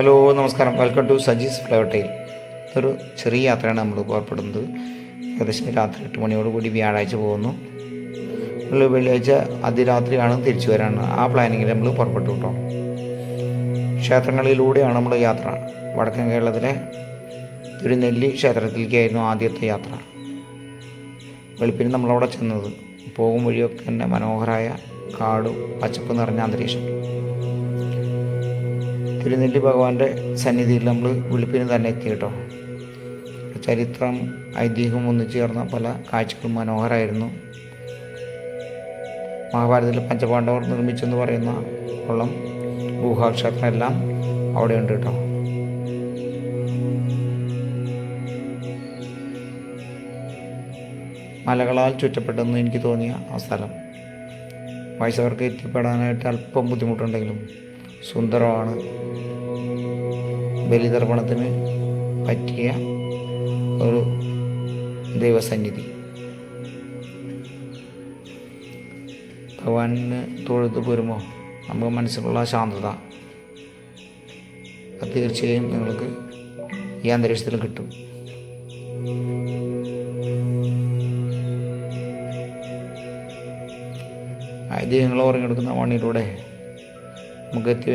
Hello നമസ്കാരം. Welcome to Saji's flower tile ഇതൊരു ചെറിയ യാത്രയാണ് നമ്മൾ പുറപ്പെടുന്നത് ഏകദേശം രാത്രി എട്ട് മണിയോട് കൂടി വ്യാഴാഴ്ച പോകുന്നു. നമ്മൾ വെള്ളിയാഴ്ച അതിരാത്രിയാണ് തിരിച്ചു വരാണ് ആ പ്ലാനിങ്ങിൽ നമ്മൾ പുറപ്പെട്ടു കേട്ടോ. ക്ഷേത്രങ്ങളിലൂടെയാണ് നമ്മൾ യാത്ര. വടക്കൻ കേരളത്തിലെ തിരുനെല്ലി ക്ഷേത്രത്തിലേക്കായിരുന്നു ആദ്യത്തെ യാത്ര. വെളുപ്പിന് നമ്മളവിടെ ചെന്നത്. പോകും വഴിയൊക്കെ തന്നെ മനോഹരമായ കാടും പച്ചപ്പ് നിറഞ്ഞ അന്തരീക്ഷം. തിരുനെല്ലി ഭഗവാന്റെ സന്നിധിയിൽ നമ്മൾ വെളുപ്പിന് തന്നെ എത്തി കേട്ടോ ചരിത്രം ഐതിഹ്യം ഒന്നിച്ചു ചേർന്ന പല കാഴ്ചകളും മനോഹരമായിരുന്നു. മഹാഭാരതത്തിൽ പഞ്ചപാണ്ഡവർ നിർമ്മിച്ചെന്ന് പറയുന്ന കുളം ഗുഹാക്ഷേത്രം എല്ലാം അവിടെയുണ്ട് കേട്ടോ. മലകളാൽ ചുറ്റപ്പെട്ടെന്ന് എനിക്ക് തോന്നിയ ആ സ്ഥലം. വയസ്സവർക്ക് എത്തിപ്പെടാനായിട്ട് അല്പം ബുദ്ധിമുട്ടുണ്ടെങ്കിലും സുന്ദരമാണ്. ബലിതർപ്പണത്തിന് പറ്റിയ ഒരു ദൈവസന്നിധി. ഭഗവാനിന് തൊഴുത്ത് പോരുമോ? നമുക്ക് മനസ്സിലുള്ള ശാന്തത. അത് തീർച്ചയായും നിങ്ങൾക്ക് ഈ അന്തരീക്ഷത്തിൽ കിട്ടും. ഐതിഹ്യങ്ങൾ ഉറങ്ങിയെടുക്കുന്ന വണിയിലൂടെ നമുക്ക് എത്തി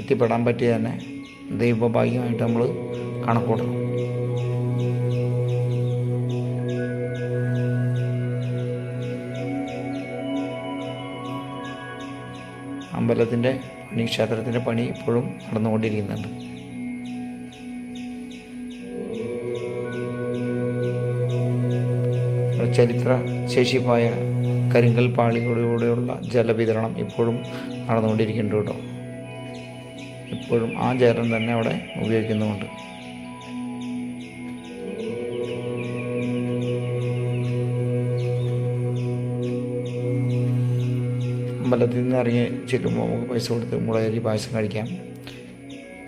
എത്തിപ്പെടാൻ പറ്റിയ തന്നെ ദൈവഭാഗ്യമായിട്ട് നമ്മൾ കണക്കൂട്ടണം. അമ്പലത്തിന്റെ പണി ക്ഷേത്രത്തിന്റെ പണി ഇപ്പോഴും നടന്നുകൊണ്ടിരിക്കുന്നുണ്ട്. ചരിത്ര ശേഷിപ്പായ കരിങ്കൽ പാളികളിലൂടെയുള്ള ജലവിതരണം ഇപ്പോഴും നടന്നുകൊണ്ടിരിക്കുന്നുണ്ട് കേട്ടോ. ഇപ്പോഴും ആ ജലം തന്നെ അവിടെ ഉപയോഗിക്കുന്നുമുണ്ട്. അമ്പലത്തിൽ നിന്ന് ഇറങ്ങി ചെല്ലുമ്പോൾ നമുക്ക് പൈസ കൊടുത്ത് മുളകരി പായസം കഴിക്കാം.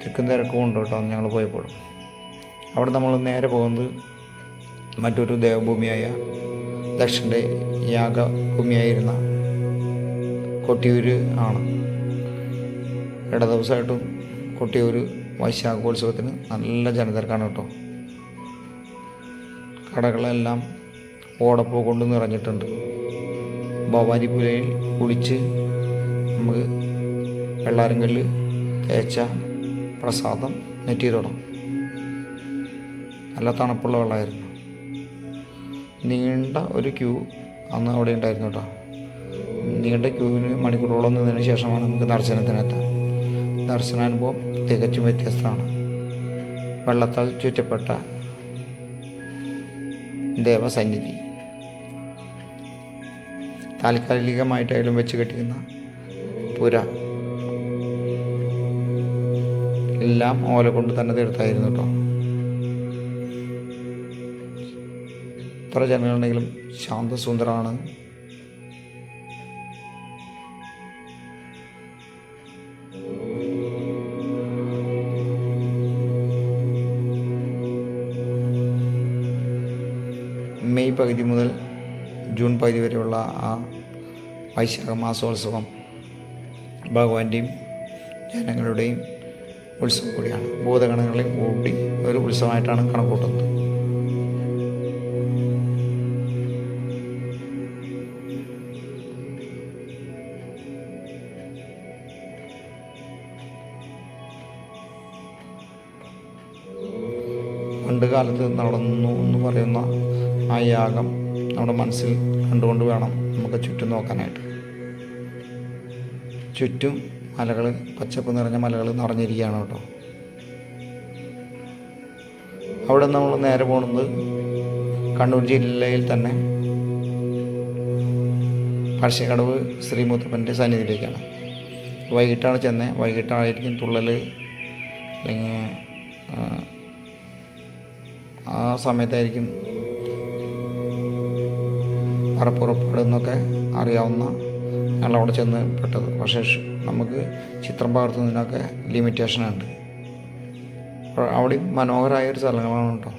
തിക്കും തിരക്കും ഉണ്ട് കേട്ടോ ഞങ്ങൾ പോയപ്പോഴും അവിടെ നമ്മൾ നേരെ പോകുന്നത് മറ്റൊരു ദേവഭൂമിയായ ദക്ഷന്റെ യാഗഭൂമിയായിരുന്ന കൊട്ടിയൂർ ആണ്. ഇട ദിവസമായിട്ടും കൊട്ടിയൂർ വൈശാഖോത്സവത്തിന് നല്ല ജനതിരക്കാണ് കേട്ടോ. കടകളെല്ലാം ഓടപ്പൂ കൊണ്ട് നിറഞ്ഞിട്ടുണ്ട്. ഭവാനിപ്പുലയിൽ കുളിച്ച് നമുക്ക് വെള്ളാരങ്കല്ല് തേച്ച പ്രസാദം നെറ്റി തുടങ്ങും നല്ല തണുപ്പുള്ള വെള്ളമായിരുന്നു. നീണ്ട ഒരു ക്യൂ അന്ന് അവിടെ ഉണ്ടായിരുന്നു കേട്ടോ നീണ്ട ക്യൂവിന് മണിക്കൂറോളം നിന്നതിന് ശേഷമാണ് നമുക്ക് ദർശനത്തിനെത്താൻ. ദർശനാനുഭവം തികച്ചും വ്യത്യസ്തമാണ്. വെള്ളത്താൽ ചുറ്റപ്പെട്ട ദേവസന്നിധി. താൽക്കാലികമായിട്ടായാലും വെച്ച് കെട്ടിക്കുന്ന പുര. എല്ലാം ഓല കൊണ്ട് തന്നെ തീർത്തായിരുന്നു കേട്ടോ എത്ര ജനങ്ങളുണ്ടെങ്കിലും ശാന്തസുന്ദരാണ്. മെയ് പകുതി മുതൽ ജൂൺ പകുതി വരെയുള്ള ആ വൈശാഖ മാസോത്സവം ഭഗവാന്റെയും ജനങ്ങളുടെയും ഉത്സവം കൂടിയാണ്. ഭൂതഗണങ്ങളെയും കൂടി ഒരു ഉത്സവമായിട്ടാണ് കണക്കൂട്ടുന്നത്. പണ്ട് കാലത്ത് നടന്നു എന്ന് പറയുന്ന ആ യാഗം നമ്മുടെ മനസ്സിൽ കണ്ടുകൊണ്ട് വേണം നമുക്ക് ചുറ്റും നോക്കാനായിട്ട്. ചുറ്റും മലകൾ പച്ചപ്പ് നിറഞ്ഞ മലകൾ നിറഞ്ഞിരിക്കുകയാണ് കേട്ടോ. അവിടെ നമ്മൾ നേരെ പോകുന്നത് കണ്ണൂർ ജില്ലയിൽ തന്നെ പഴശ്ശിക്കടവ് ശ്രീമുത്തപ്പന്റെ സന്നിധിയിലേക്കാണ്. വൈകിട്ടാണ് ചെന്നത് വൈകിട്ടായിരിക്കും തുള്ളൽ അല്ലെങ്കിൽ ആ സമയത്തായിരിക്കും പറപ്പുറപ്പെടുന്നൊക്കെ അറിയാവുന്ന അറിയാവുന്ന ഞങ്ങളവിടെ ചെന്ന് പെട്ടത്. പക്ഷേ നമുക്ക് ചിത്രം പകർത്തുന്നതിനൊക്കെ ലിമിറ്റേഷനുണ്ട്. അവിടെ മനോഹരമായ ഒരു സ്ഥലങ്ങളാണ് കേട്ടോ.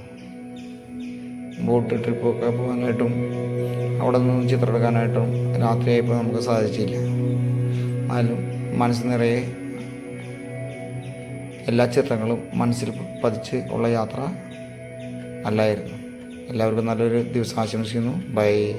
ബോട്ട് ട്രിപ്പൊക്കെ പോകാനായിട്ടും അവിടെ നിന്ന് ചിത്രം എടുക്കാനായിട്ടും രാത്രിയായപ്പോൾ നമുക്ക് സാധിച്ചില്ല. എന്നാലും മനസ്സ് നിറയെ എല്ലാ ചിത്രങ്ങളും മനസ്സിൽ പതിച്ച് ഉള്ള യാത്ര അല്ലായിരുന്നു എല്ലാവർക്കും നല്ലൊരു ദിവസം ആശംസിക്കുന്നു. ബൈ.